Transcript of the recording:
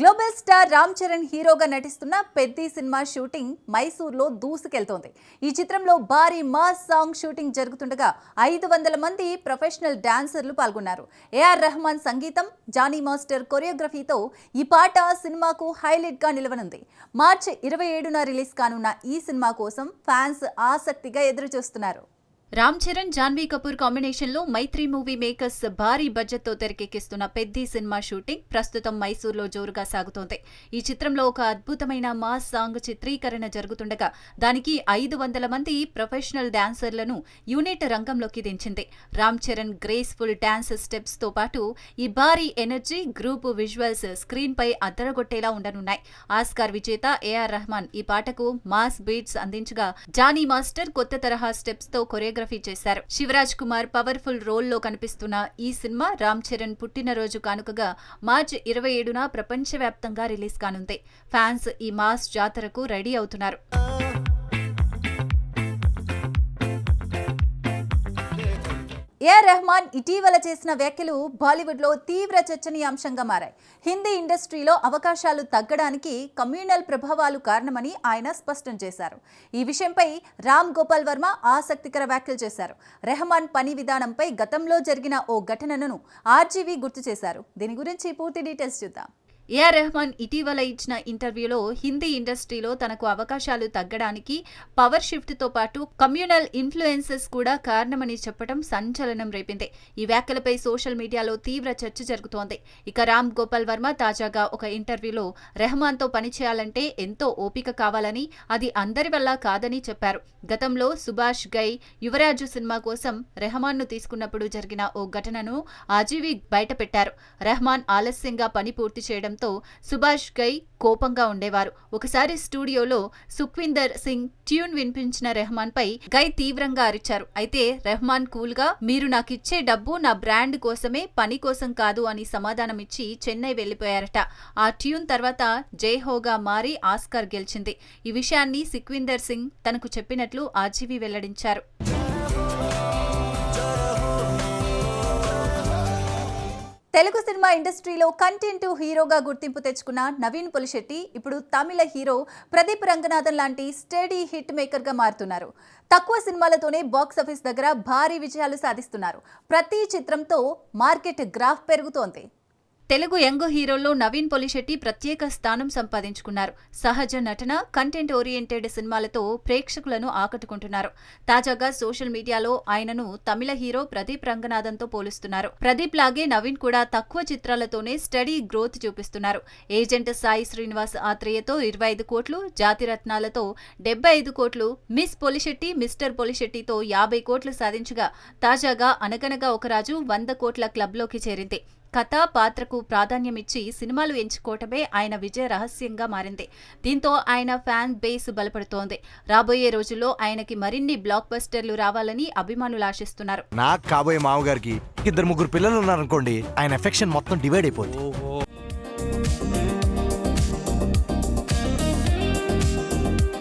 Global star Ram Charan హీరోగా నటిస్తున్న Peddi cinema shooting మైసూర్లో దూసుకెళ్తోంది. ఈ చిత్రంలో భారీ మాస్ సాంగ్ షూటింగ్ జరుగుతుండగా ఐదు వందల మంది ప్రొఫెషనల్ డాన్సర్లు పాల్గొన్నారు. ఏఆర్ రెహమాన్ సంగీతం జానీ మాస్టర్ కొరియోగ్రఫీతో ఈ పాట సినిమాకు హైలైట్గా నిలవనుంది. మార్చి ఇరవై ఏడున రిలీజ్ కానున్న ఈ సినిమా కోసం ఫ్యాన్స్ ఆసక్తిగా ఎదురుచూస్తున్నారు. రామ్ చరణ్ జాన్వీ కపూర్ కాంబినేషన్లో మైత్రి మూవీ మేకర్స్ భారీ బడ్జెట్తో తెరకెక్కిస్తున్న పెద్ది సినిమా షూటింగ్ ప్రస్తుతం మైసూర్లో జోరుగా సాగుతోంది. ఈ చిత్రంలో ఒక అద్భుతమైన మాస్ సాంగ్ చిత్రీకరణ జరుగుతుండగా దానికి ఐదు వందల మంది ప్రొఫెషనల్ డాన్సర్లను యూనిట్ రంగంలోకి దించింది. రామ్ చరణ్ గ్రేస్ఫుల్ డాన్స్ స్టెప్స్తో పాటు ఈ భారీ ఎనర్జీ గ్రూప్ విజువల్స్ స్క్రీన్ పై అద్దరగొట్టేలా ఉండనున్నాయి. ఆస్కార్ విజేత ఏఆర్ రెహమాన్ ఈ పాటకు మాస్ బీట్స్ అందించగా జానీ మాస్టర్ కొత్త తరహా స్టెప్స్తో కొరియోగ్రఫీ చేశారు. శివరాజ్ కుమార్ పవర్ఫుల్ రోల్లో కనిపిస్తున్న ఈ సినిమా రామ్ చరణ్ పుట్టినరోజు కానుకగా మార్చి ఇరవై ఏడున ప్రపంచవ్యాప్తంగా రిలీజ్ కానుంది. ఫ్యాన్స్ ఈ మాస్ జాతరకు రెడీ అవుతున్నారు. ఏఆర్ రెహమాన్ ఇటీవల చేసిన వ్యాఖ్యలు బాలీవుడ్లో తీవ్ర చర్చనీయాంశంగా మారాయి. హిందీ ఇండస్ట్రీలో అవకాశాలు తగ్గడానికి కమ్యూనల్ ప్రభావాలు కారణమని ఆయన స్పష్టం చేశారు. ఈ విషయంపై రామ్ గోపాల్ వర్మ ఆసక్తికర వ్యాఖ్యలు చేశారు. రెహమాన్ పని విధానంపై గతంలో జరిగిన ఓ ఘటనను ఆర్జీవీ గుర్తు చేశారు. దీని గురించి పూర్తి డీటెయిల్స్ చూద్దాం. ఏఆర్ రెహమాన్ ఇటీవల ఇచ్చిన ఇంటర్వ్యూలో హిందీ ఇండస్ట్రీలో తనకు అవకాశాలు తగ్గడానికి పవర్ షిఫ్ట్తో పాటు కమ్యూనల్ ఇన్ఫ్లుయెన్సెస్ కూడా కారణమని చెప్పడం సంచలనం రేపింది. ఈ వ్యాఖ్యలపై సోషల్ మీడియాలో తీవ్ర చర్చ జరుగుతోంది. ఇక రామ్ గోపాల్ వర్మ తాజాగా ఒక ఇంటర్వ్యూలో రెహమాన్తో పనిచేయాలంటే ఎంతో ఓపిక కావాలని అది అందరి వల్ల కాదని చెప్పారు. గతంలో సుభాష్ గై యువరాజు సినిమా కోసం రెహమాన్ను తీసుకున్నప్పుడు జరిగిన ఓ ఘటనను ఆజీవి బయటపెట్టారు. రెహమాన్ ఆలస్యంగా పని పూర్తి చేయడం చేయడంతో సుభాష్ గై కోపంగా ఉండేవారు. ఒకసారి స్టూడియోలో సుఖ్విందర్ సింగ్ ట్యూన్ వినిపించిన రెహమాన్ పై గై తీవ్రంగా అరిచారు. అయితే రెహమాన్ కూల్గా మీరు నాకిచ్చే డబ్బు నా బ్రాండ్ కోసమే పని కోసం కాదు అని సమాధానమిచ్చి చెన్నై వెళ్ళిపోయారట ఆ ట్యూన్ తర్వాత జై హోగా మారి ఆస్కార్ గెలిచింది. ఈ విషయాన్ని సిక్విందర్ సింగ్ తనకు చెప్పినట్లు ఆర్జీవీ వెల్లడించారు. తెలుగు సినిమా ఇండస్ట్రీలో కంటెంట్ హీరోగా గుర్తింపు తెచ్చుకున్న నవీన్ పులిశెట్టి ఇప్పుడు తమిళ హీరో ప్రదీప్ రంగనాథన్ లాంటి స్టడీ హిట్ మేకర్గా మారుతున్నారు. తక్కువ సినిమాలతోనే బాక్స్ ఆఫీస్ దగ్గర భారీ విజయాలు సాధిస్తున్నారు. ప్రతి చిత్రంతో మార్కెట్ గ్రాఫ్ పెరుగుతోంది. తెలుగు యంగ్ హీరోల్లో నవీన్ పొలిశెట్టి ప్రత్యేక స్థానం సంపాదించుకున్నారు. సహజ నటన కంటెంట్ ఓరియంటెడ్ సినిమాలతో ప్రేక్షకులను ఆకట్టుకుంటున్నారు. తాజాగా సోషల్ మీడియాలో ఆయనను తమిళ హీరో ప్రదీప్ రంగనాథన్తో పోలుస్తున్నారు. ప్రదీప్ లాగే నవీన్ కూడా తక్కువ చిత్రాలతోనే స్టడీ గ్రోత్ చూపిస్తున్నారు. ఏజెంట్ సాయి శ్రీనివాస్ ఆత్రేయతో ఇరవై ఐదు కోట్లు జాతిరత్నాలతో డెబ్బై ఐదు కోట్లు మిస్ పొలిశెట్టి మిస్టర్ పొలిశెట్టితో యాభై కోట్లు సాధించగా తాజాగా అనగనగా ఒక రాజు వంద కోట్ల క్లబ్లోకి చేరింది. కథ పాత్రకు ప్రాధాన్యమిచ్చి సినిమాలు ఎంచుకోవటమే ఆయన విజయ రహస్యంగా మారింది. దీంతో ఆయన ఫ్యాన్ బేస్ బలపడుతోంది. రాబోయే రోజుల్లో ఆయనకి మరిన్ని బ్లాక్ బస్టర్లు రావాలని అభిమానులు ఆశిస్తున్నారు. నాకు కాబోయే మామగారికి ఇద్దరు ముగ్గురు పిల్లలు ఉన్నారనుకోండి ఆయన ఎఫెక్షన్ మొత్తం డివైడ్ అయిపోద్ది. ఓహో.